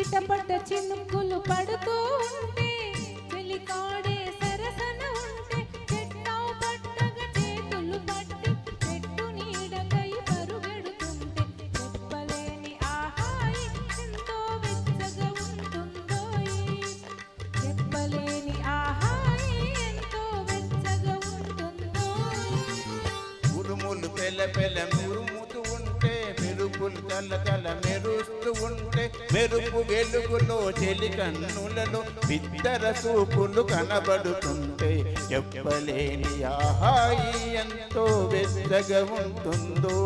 చిటపట చినుకులు పడుతూ ఉంటే చెలికాడే సరసన ఉంటే చెట్టావు పట్టగా చేతులు పట్టి చెట్టు నీడకై పరుగెడుతుంటే చెప్పలేని ఆహాయి ఎంతో వెచ్చగా ఉంటుందో చెప్పలేని ఆహాయి ఎంతో వెచ్చగా ఉంటుందో ఉరుములు పెల పెల మెరుపులు తల తల మెరుస్తూ ఉంటే మెరుపు వెలుగులో చెలి కన్నులలో బిద్దర సూపులు కనబడుతుంటే చెప్పలేని ఆహాయి ఎంతో వెచ్చగా ఉంటుందో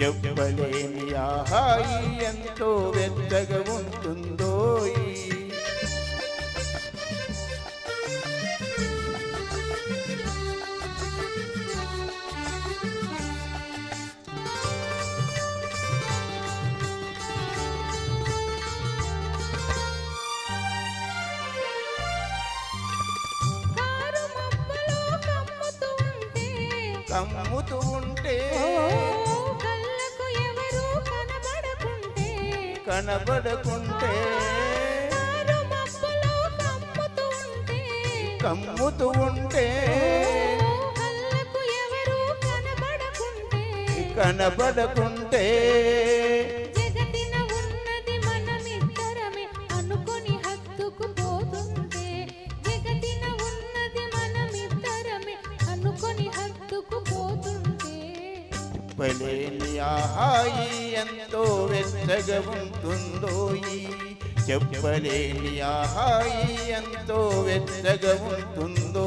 చెప్పలేని ఆహాయి ఎంతో వెచ్చగా ఉంటుందో కమ్ముతూ ఉంటే ఓ కళ్ళకు ఎవరు కనబడకుంటే కమ్ముతూ ఉంటే కనబడకుంటే అనుకొని ఆహాయి ఎంతో వెచ్చగా ఉంటుందో చెప్పలేని ఆహాయి ఎంతో వెచ్చగా ఉంటుందో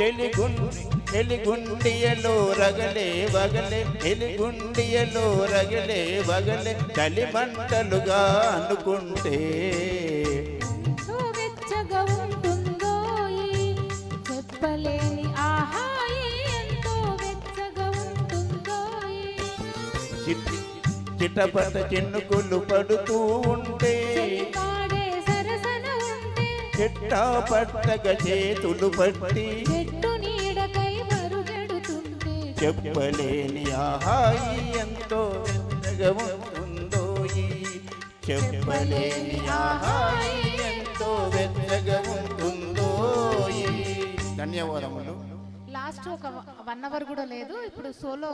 చెలిగుండి చెలిగుండియలో రగలే వగలే చెలిగుండియలో రగలే వగలే చలి మంటలుగా అనుకుంటే. చెప్పలేని ఆహాయి ఎంతో వెచ్చగా ఉంటుందోయ్. చిట్టి- చిటపట చిన్నుకులు పడుతూ ఉంటే చిట్టా పట్టగ చేతులు పట్టి చెట్టు నీడకై మరుగెడుతుంటే చెప్పలేని ఆహాయి ఎంతో వెచ్చగా ఉంటుందో ఈ చెప్పలేని ఆహాయి ఎంతో వెచ్చగా ఉంటుందో ఈ. ధన్యవాదములు. లాస్ట్ ఒక వన్ అవర్ కూడా లేదు ఇప్పుడు సోలో